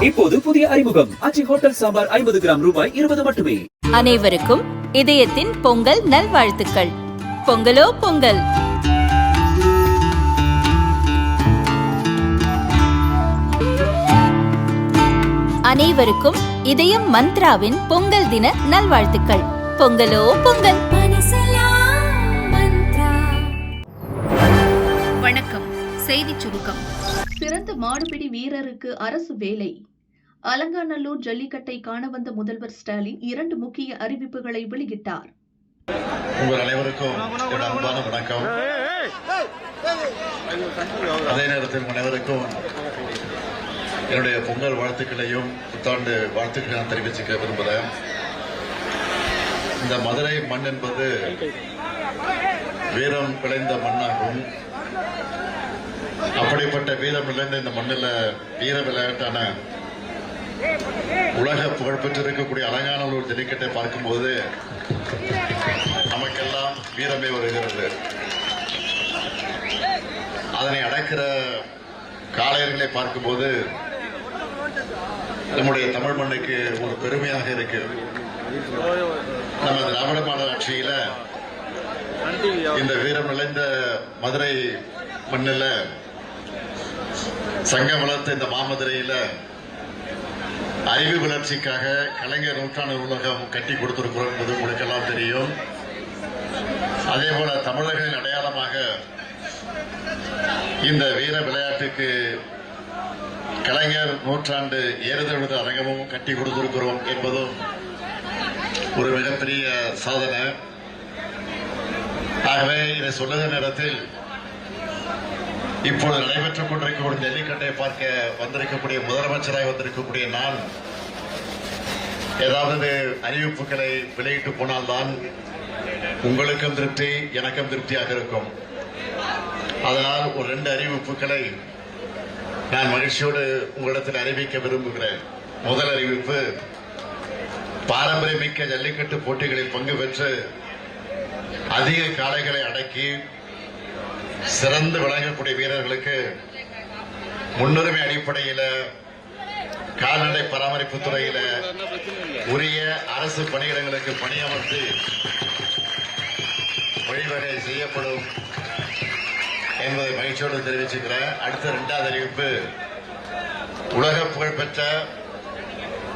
இப்போது புதிய அறிமுகம். அச்சி ஹோட்டல் சாம்பார் ஐம்பது கிராம் ரூபாய் இருபது மட்டுமே. அனைவருக்கும் இதயத்தின் பொங்கல் நல்வாழ்த்துக்கள். பொங்கலோ பொங்கல். அனைவருக்கும் இதயம் மந்த்ராவின் பொங்கல் தின நல்வாழ்த்துக்கள். பொங்கலோ பொங்கல். வணக்கம். செய்திச் சுருக்கம். சிறந்த மாடுபிடி வீரருக்கு அரசு வேலை. அலங்காநல்லூர் ஜல்லிக்கட்டை காண வந்த முதல்வர் ஸ்டாலின் இரண்டு முக்கிய அறிவிப்புகளை வெளியிட்டார். உங்கள் அனைவருக்கும் அன்பான வணக்கம். அதே நேரத்தில் அனைவருக்கும் என்னுடைய பொங்கல் வாழ்த்துக்களையும் புத்தாண்டு வாழ்த்துக்களை நான் தெரிவிச்சுக்க விரும்புகிறேன். இந்த மதுரை மண் என்பது வீரம் விளைந்த மண்ணாகும். அப்படிப்பட்ட வீரம் விளைந்த இந்த மண்ணில் வீர விளையாட்டான உலக புகழ்பெற்றிருக்கக்கூடிய அலங்காநல்லூர் ஜல்லிக்கட்டை பார்க்கும்போது நமக்கெல்லாம் வீரமே வருகிறது. அதனை அடக்கிற காளையர்களை பார்க்கும்போது நம்முடைய தமிழ் மண்ணுக்கு ஒரு பெருமையாக இருக்கு. நம்ம திராவிட மாடல் ஆட்சியில இந்த வீரம் நிறைந்த மதுரை மண்ணில் சங்கம் வளர்த்த இந்த மாமதுரையில அறிவு வளர்ச்சிக்காக கலைஞர் நூற்றாண்டு நூலகம் கட்டி கொடுத்திருக்கிறோம் என்பது உங்களுக்கெல்லாம் தெரியும். அதே போல தமிழர்களின் அடையாளமாக இந்த வீர விளையாட்டுக்கு கலைஞர் நூற்றாண்டு ஏறுதழுவது அரங்கமும் கட்டி கொடுத்திருக்கிறோம் என்பதும் ஒரு மிகப்பெரிய சாதனை. ஆகவே இதை சொல்லுகிற நேரத்தில் இப்பொழுது நடைபெற்றுக் கொண்டிருக்கக்கூடிய ஜல்லிக்கட்டை பார்க்க வந்திருக்கக்கூடிய முதலமைச்சராக வந்திருக்கக்கூடிய நான் ஏதாவது அறிவிப்புகளை வெளியிட்டு போனால்தான் உங்களுக்கும் திருப்தி எனக்கும் திருப்தியாக இருக்கும். அதனால் ஒரு ரெண்டு அறிவிப்புகளை நான் மகிழ்ச்சியோடு உங்களிடத்தில் அறிவிக்க விரும்புகிறேன். முதல் அறிவிப்பு பாரம்பரியமிக்க ஜல்லிக்கட்டு போட்டிகளில் பங்கு பெற்று அதிக காளைகளை அடக்கி சிறந்து விளங்கக்கூடிய வீரர்களுக்கு முன்னுரிமை அடிப்படையில் கால்நடை பராமரிப்பு துறையில உரிய அரசு பணியிடங்களுக்கு பணியமர்த்தி வழிவகை செய்யப்படும் என்பதை மகிழ்ச்சியோடு தெரிவிச்சுக்கிறேன். அடுத்த இரண்டாவது அறிவிப்பு உலக புகழ்பெற்ற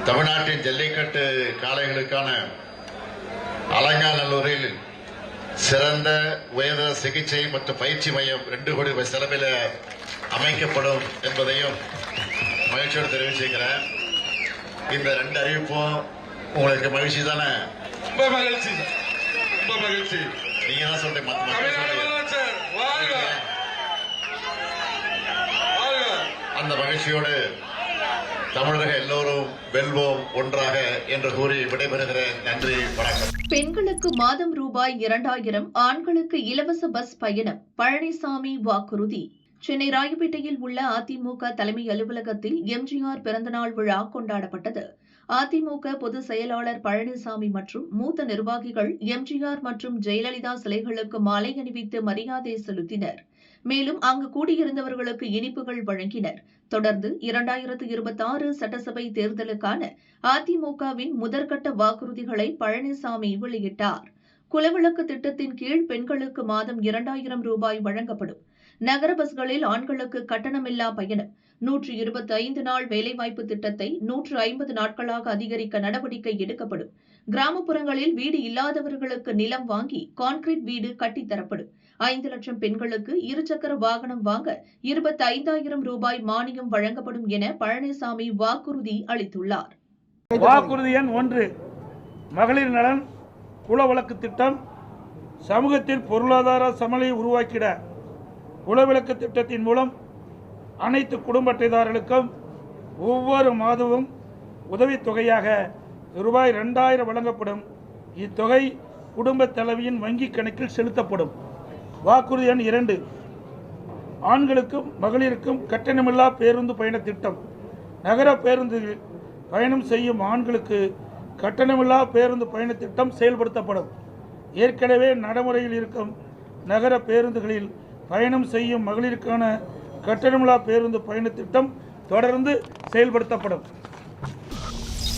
தமிழ்நாட்டின் ஜல்லிக்கட்டு காளைகளுக்கான அலங்காநல்லூரில் சிறந்த உயர்தர சிகிச்சை மற்றும் பயிற்சி மையம் ரெண்டு கோடி ரூபாய் செலவில் அமைக்கப்படும் என்பதையும் மகிழ்ச்சியோடு தெரிவிச்சுக்கிறேன். இந்த ரெண்டு அறிவிப்பும் உங்களுக்கு மகிழ்ச்சி தானே? ரொம்ப மகிழ்ச்சி. ரொம்ப மகிழ்ச்சி. நீங்க தான் சொல்றீங்க? மத்த மக்கள் அந்த மகிழ்ச்சியோடு தமிழக எல்லோரும் வெல்வோம் ஒன்றாக என்று கூறி விடைபெறுகிறேன் நன்றி வணக்கம். பெண்களுக்கு மாதம் ரூபாய் இரண்டாயிரம் ஆண்களுக்கு இலவச பஸ் பயணம் பழனிசாமி வாக்குறுதி. சென்னை ராயப்பேட்டையில் உள்ள அதிமுக தலைமை அலுவலகத்தில் எம்ஜிஆர் பிறந்தநாள் விழா கொண்டாடப்பட்டது. அதிமுக பொதுச் செயலாளர் பழனிசாமி மற்றும் மூத்த நிர்வாகிகள் எம்ஜிஆர் மற்றும் ஜெயலலிதா சிலைகளுக்கு மாலை அணிவித்து மரியாதை செலுத்தினர். மேலும் அங்கு கூடியிருந்தவர்களுக்கு இனிப்புகள் வழங்கினர். தொடர்ந்து இரண்டாயிரத்து இருபத்தாறு சட்டசபை தேர்தலுக்கான அதிமுகவின் முதற்கட்ட வாக்குறுதிகளை பழனிசாமி வெளியிட்டார். குலவிளக்கு திட்டத்தின் கீழ் பெண்களுக்கு மாதம் இரண்டாயிரம் ரூபாய் வழங்கப்படும். நகர பஸ்களில் ஆண்களுக்கு கட்டணமில்லா பயணம். நூற்று இருபத்தி ஐந்து நாள் வேலைவாய்ப்பு திட்டத்தை நூற்று ஐம்பது நாட்களாக அதிகரிக்க நடவடிக்கை எடுக்கப்படும். கிராமப்புறங்களில் வீடு இல்லாதவர்களுக்கு நிலம் வாங்கி கான்கிரீட் வீடு கட்டித்தரப்படும் ஐந்து லட்சம் பெண்களுக்கு இருசக்கர வாகனம் வாங்க இருபத்தி ஐந்தாயிரம் ரூபாய் மானியம் வழங்கப்படும் என பழனிசாமி வாக்குறுதி அளித்துள்ளார். வாக்குறுதி எண் ஒன்று. மகளிர் நலன் குலவிளக்கு திட்டம் சமூகத்தில் பொருளாதார சமநிலையை உருவாக்கிட குலவிளக்கு திட்டத்தின் மூலம் அனைத்து குடும்ப அட்டைதாரர்களுக்கும் ஒவ்வொரு மாதமும் உதவித்தொகையாக ரூபாய் ரெண்டாயிரம் வழங்கப்படும். இத்தொகை குடும்ப தலைவியின் வங்கிக் கணக்கில் செலுத்தப்படும். வாக்குறுதி எண் இரண்டு. ஆண்களுக்கும் மகளிருக்கும் கட்டணமில்லா பேருந்து பயண திட்டம். நகர பேருந்துகளில் பயணம் செய்யும் ஆண்களுக்கு கட்டணமில்லா பேருந்து பயண திட்டம் செயல்படுத்தப்படும். ஏற்கனவே நடைமுறையில் இருக்கும் நகர பேருந்துகளில் பயணம் செய்யும் மகளிருக்கான கட்டணமில்லா பேருந்து பயண திட்டம் தொடர்ந்து செயல்படுத்தப்படும்.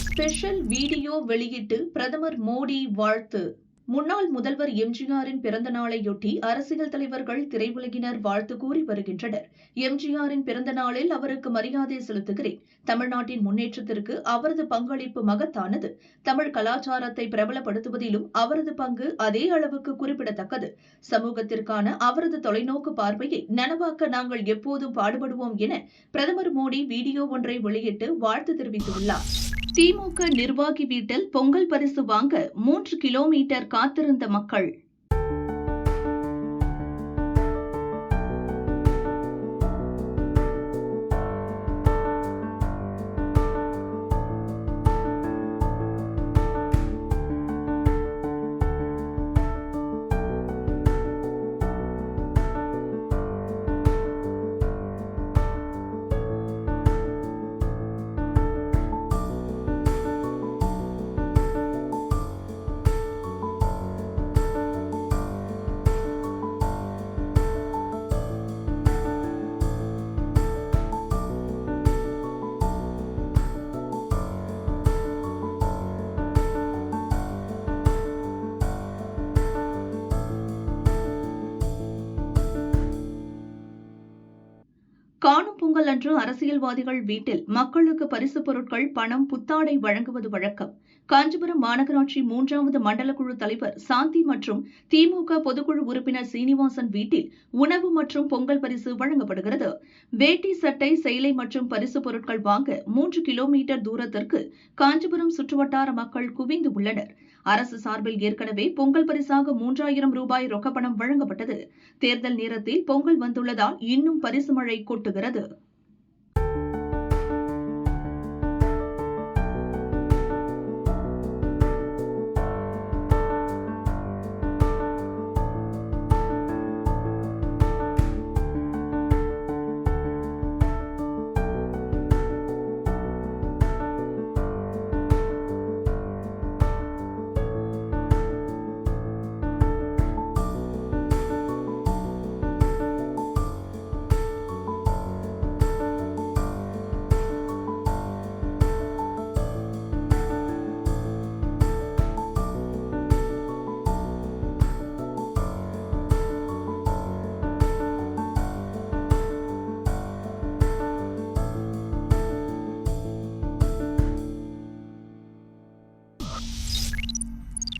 ஸ்பெஷல் வீடியோ வெளியிட்டு பிரதமர் மோடி வாழ்த்து. முன்னாள் முதல்வர் எம்ஜிஆரின் பிறந்த நாளையொட்டி அரசியல் தலைவர்கள் திரையுலகினர் வாழ்த்து கூறி வருகின்றனர். எம்ஜிஆரின் பிறந்த நாளில் அவருக்கு மரியாதை செலுத்துகிறேன். தமிழ்நாட்டின் முன்னேற்றத்திற்கு அவரது பங்களிப்பு மகத்தானது. தமிழ் கலாச்சாரத்தை பிரபலப்படுத்துவதிலும் அவரது பங்கு அதே அளவுக்கு குறிப்பிடத்தக்கது. சமூகத்திற்கான அவரது தொலைநோக்கு பார்வையை நனவாக்க நாங்கள் எப்போதும் பாடுபடுவோம் என பிரதமர் மோடி வீடியோ ஒன்றை வெளியிட்டு வாழ்த்து தெரிவித்துள்ளார். திமுக நிர்வாகி வீட்டில் பொங்கல் பரிசு வாங்க மூன்று கிலோமீட்டர் காத்திருந்த மக்கள் காணும் பொங்கல் அன்று அரசியல்வாதிகள் வீட்டில் மக்களுக்கு பரிசுப் பொருட்கள் பணம் புத்தாடை வழங்குவது வழக்கம். காஞ்சிபுரம் மாநகராட்சி மூன்றாவது மண்டல குழு தலைவர் சாந்தி மற்றும் திமுக பொதுக்குழு உறுப்பினர் சீனிவாசன் வீட்டில் உணவு மற்றும் பொங்கல் பரிசு வழங்கப்படுகிறது. வேட்டி சட்டை செயலை மற்றும் பரிசுப் பொருட்கள் வாங்க மூன்று கிலோமீட்டர் தூரத்திற்கு காஞ்சிபுரம் சுற்றுவட்டார மக்கள் குவிந்து உள்ளனர். அரசு சார்பில் ஏற்கனவே பொங்கல் பரிசாக மூன்றாயிரம் ரூபாய் ரொக்கப்பணம் வழங்கப்பட்டது. தேர்தல் நேரத்தில் பொங்கல் வந்துள்ளதால் இன்னும் பரிசு மழை கொட்டுகிறது.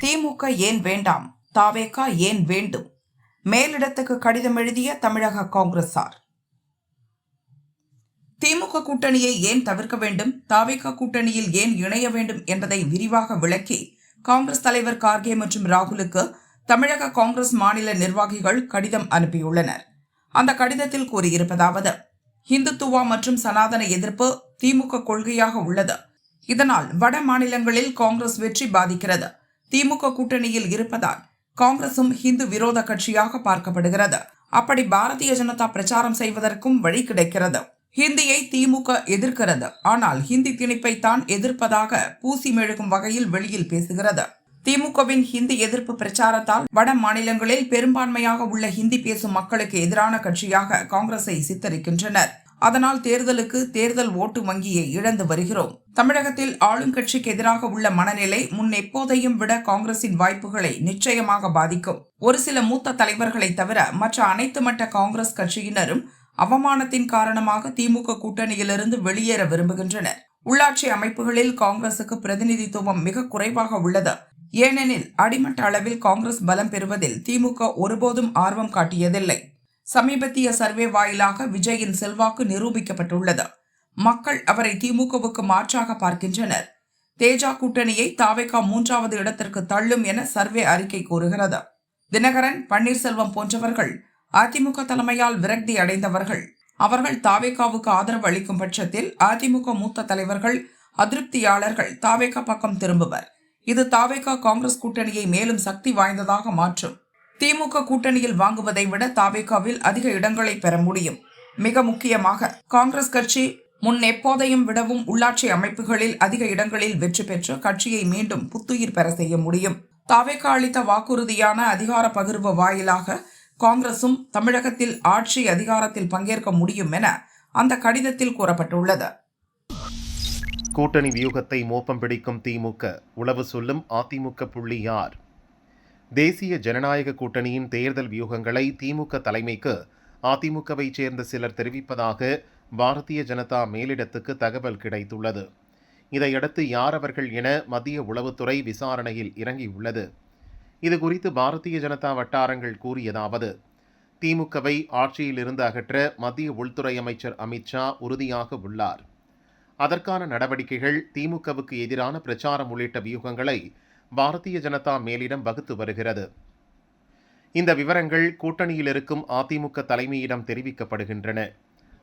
திமுக ஏன் வேண்டாம்? தாவேகா ஏன் வேண்டும்? மேலிடத்துக்கு கடிதம் எழுதிய தமிழக காங்கிரசார் திமுக கூட்டணியை ஏன் தவிர்க்க வேண்டும்? தாவேகா கூட்டணியில் ஏன் இணைய வேண்டும் என்பதை விரிவாக விளக்கி காங்கிரஸ் தலைவர் கார்கே மற்றும் ராகுலுக்கு தமிழக காங்கிரஸ் மாநில நிர்வாகிகள் கடிதம் அனுப்பியுள்ளனர். அந்த கடிதத்தில் கூறியிருப்பதாவது இந்துத்துவா மற்றும் சனாதன எதிர்ப்பு திமுக கொள்கையாக உள்ளது. இதனால் வட மாநிலங்களில் காங்கிரஸ் வெற்றி பாதிக்கிறது. திமுக கூட்டணியில் இருப்பதால் காங்கிரசும் ஹிந்து விரோத கட்சியாக பார்க்கப்படுகிறது. அப்படி பாரதிய ஜனதா பிரச்சாரம் செய்வதற்கும் வழி கிடைக்கிறது. ஹிந்தியை திமுக எதிர்க்கிறது. ஆனால் ஹிந்தி திணிப்பை தான் எதிர்ப்பதாக பூசி மெழுகும் வகையில் வெளியில் பேசுகிறது. திமுகவின் ஹிந்தி எதிர்ப்பு பிரச்சாரத்தால் வட மாநிலங்களில் பெரும்பான்மையாக உள்ள ஹிந்தி பேசும் மக்களுக்கு எதிரான கட்சியாக காங்கிரஸை சித்தரிக்கின்றனர். அதனால் தேர்தலுக்கு தேர்தல் ஓட்டு வங்கியை இழந்து வருகிறோம். தமிழகத்தில் ஆளுங்கட்சிக்கு எதிராக உள்ள மனநிலை முன் எப்போதையும் விட காங்கிரசின் வாய்ப்புகளை நிச்சயமாக பாதிக்கும். ஒரு சில மூத்த தலைவர்களை தவிர மற்ற அனைத்து மட்ட காங்கிரஸ் கட்சியினரும் அவமானத்தின் காரணமாக திமுக கூட்டணியிலிருந்து வெளியேற விரும்புகின்றனர். உள்ளாட்சி அமைப்புகளில் காங்கிரசுக்கு பிரதிநிதித்துவம் மிக குறைவாக உள்ளது. ஏனெனில் அடிமட்ட அளவில் காங்கிரஸ் பலம் பெறுவதில் திமுக ஒருபோதும் ஆர்வம் காட்டியதில்லை. சமீபத்திய சர்வே வாயிலாக விஜயின் செல்வாக்கு நிரூபிக்கப்பட்டுள்ளது. மக்கள் அவரை திமுகவுக்கு மாற்றாக பார்க்கின்றனர். தேஜா கூட்டணியை தாவேகா மூன்றாவது இடத்திற்கு தள்ளும் என சர்வே அறிக்கை கூறுகிறது. தினகரன் பன்னீர்செல்வம் போன்றவர்கள் அதிமுக தலைமையால் விரக்தி அடைந்தவர்கள். அவர்கள் தாவேகாவுக்கு ஆதரவு அளிக்கும் பட்சத்தில் அதிமுக மூத்த தலைவர்கள் அதிருப்தியாளர்கள் தாவேகா பக்கம் திரும்புவர். இது தாவேகா காங்கிரஸ் கூட்டணியை மேலும் சக்தி வாய்ந்ததாக மாற்றும். திமுக கூட்டணியில் வாங்குவதை விட தாவேகாவில் அதிக இடங்களை பெற முடியும். மிக முக்கியமாக காங்கிரஸ் கட்சி முன் எப்போதையும் விடவும் உள்ளாட்சி அமைப்புகளில் அதிக இடங்களில் வெற்றி பெற்று கட்சியை மீண்டும் புத்துயிர் பெற செய்ய முடியும். தாவேகா அளித்த வாக்குறுதியான அதிகார பகிர்வு வாயிலாக காங்கிரசும் தமிழகத்தில் ஆட்சி அதிகாரத்தில் பங்கேற்க முடியும் என அந்த கடிதத்தில் கூறப்பட்டுள்ளது. கூட்டணி வியூகத்தை மோப்பம் பிடிக்கும் திமுக உளவு சொல்லும் அதிமுக புள்ளி யார்? தேசிய ஜனநாயக கூட்டணியின் தேர்தல் வியூகங்களை திமுக தலைமைக்கு அதிமுகவைச் சேர்ந்த சிலர் தெரிவிப்பதாக பாரதிய ஜனதா மேலிடத்துக்கு தகவல் கிடைத்துள்ளது. இதையடுத்து யார் அவர்கள் என மத்திய உளவுத்துறை விசாரணையில் இறங்கியுள்ளது. இது குறித்து பாரதிய ஜனதா வட்டாரங்கள் கூறியதாவது திமுகவை ஆட்சியிலிருந்து அகற்ற மத்திய உள்துறை அமைச்சர் அமித்ஷா உறுதியாக உள்ளார். அதற்கான நடவடிக்கைகள் திமுகவுக்கு எதிரான பிரச்சாரம் உள்ளிட்ட வியூகங்களை பாரதிய ஜனதா மேலிடம் வகுத்து வருகிறது. இந்த விவரங்கள் கூட்டணியில் இருக்கும் அதிமுக தலைமையிடம் தெரிவிக்கப்படுகின்றன.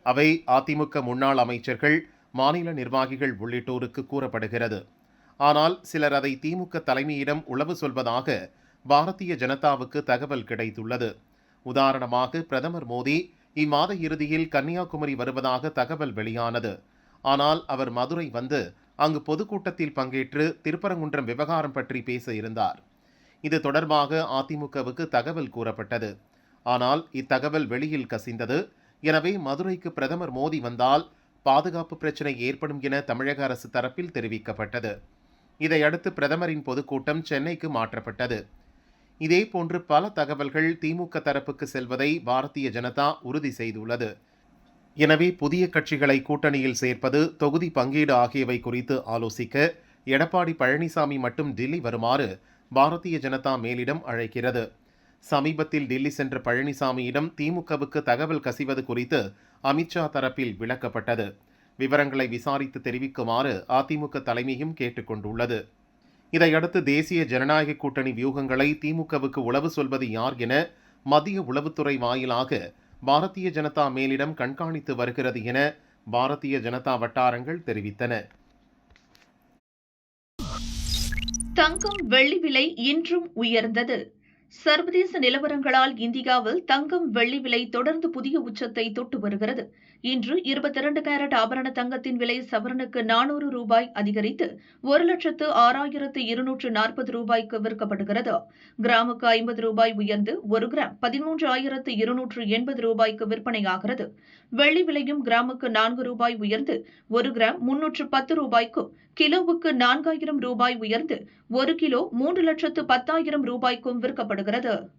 அவை அதிமுக முன்னாள் அமைச்சர்கள் மாநில நிர்வாகிகள் உள்ளிட்டோருக்கு கூறப்படுகிறது. ஆனால் சிலர் அதை திமுக தலைமையிடம் உளவு சொல்வதாக பாரதிய ஜனதாவுக்கு தகவல் கிடைத்துள்ளது. உதாரணமாக பிரதமர் மோடி இம்மாத இறுதியில் கன்னியாகுமரி வருவதாக தகவல் வெளியானது. ஆனால் அவர் மதுரை வந்து அங்கு பொதுக்கூட்டத்தில் பங்கேற்று திருப்பரங்குன்றம் விவகாரம் பற்றி பேச இருந்தார். இது தொடர்பாக அதிமுகவுக்கு தகவல் கூறப்பட்டது. ஆனால் இத்தகவல் வெளியில் கசிந்தது. எனவே மதுரைக்கு பிரதமர் மோடி வந்தால் பாதுகாப்பு பிரச்சினை ஏற்படும் என தமிழக அரசு தரப்பில் தெரிவிக்கப்பட்டது. இதையடுத்து பிரதமரின் பொதுக்கூட்டம் சென்னைக்கு மாற்றப்பட்டது. இதேபோன்று பல தகவல்கள் திமுக தரப்புக்கு செல்வதை பாரதிய ஜனதா உறுதி செய்துள்ளது. எனவே புதிய கட்சிகளை கூட்டணியில் சேர்ப்பது தொகுதி பங்கீடு ஆகியவை குறித்து ஆலோசிக்க எடப்பாடி பழனிசாமி மட்டும் டில்லி வருமாறு பாரதிய ஜனதா மேலிடம் அழைக்கிறது. சமீபத்தில் டில்லி சென்ற பழனிசாமியிடம் திமுகவுக்கு தகவல் கசிவது குறித்து அமித்ஷா தரப்பில் விளக்கப்பட்டது. விவரங்களை விசாரித்து தெரிவிக்குமாறு அதிமுக தலைமையும் கேட்டுக்கொண்டுள்ளது இதையடுத்து தேசிய ஜனநாயக கூட்டணி வியூகங்களை திமுகவுக்கு உளவு சொல்வது யார் என மத்திய உளவுத்துறை வாயிலாக பாரதிய ஜனதா மேலிடம் கண்காணித்து வருகிறது என பாரதிய ஜனதா வட்டாரங்கள் தெரிவித்தன. தங்கம் வெள்ளி விலை இன்றும் உயர்ந்தது. சர்வதேச நிலவரங்களால் இந்தியாவில் தங்கம் வெள்ளி விலை தொடர்ந்து புதிய உச்சத்தை தொட்டு வருகிறது. இன்று இருபத்தி இரண்டு கேரட் ஆபரண தங்கத்தின் விலை சவரனுக்கு நானூறு ரூபாய் அதிகரித்து ஒரு லட்சத்து ஆறாயிரத்து இருநூற்று நாற்பது ரூபாய்க்கு விற்கப்படுகிறது. கிராமுக்கு ஐம்பது ரூபாய் உயர்ந்து ஒரு கிராம் பதிமூன்று ஆயிரத்து இருநூற்று எண்பது ரூபாய்க்கு விற்பனையாகிறது. வெள்ளி விலையும் கிராமுக்கு நான்கு ரூபாய் உயர்ந்து ஒரு கிராம் முன்னூற்று பத்து ரூபாய்க்கும் கிலோவுக்கு நான்காயிரம் ரூபாய் உயர்ந்து ஒரு கிலோ மூன்று லட்சத்து பத்தாயிரம் ரூபாய்க்கும் விற்கப்படுகிறது. வருகிறது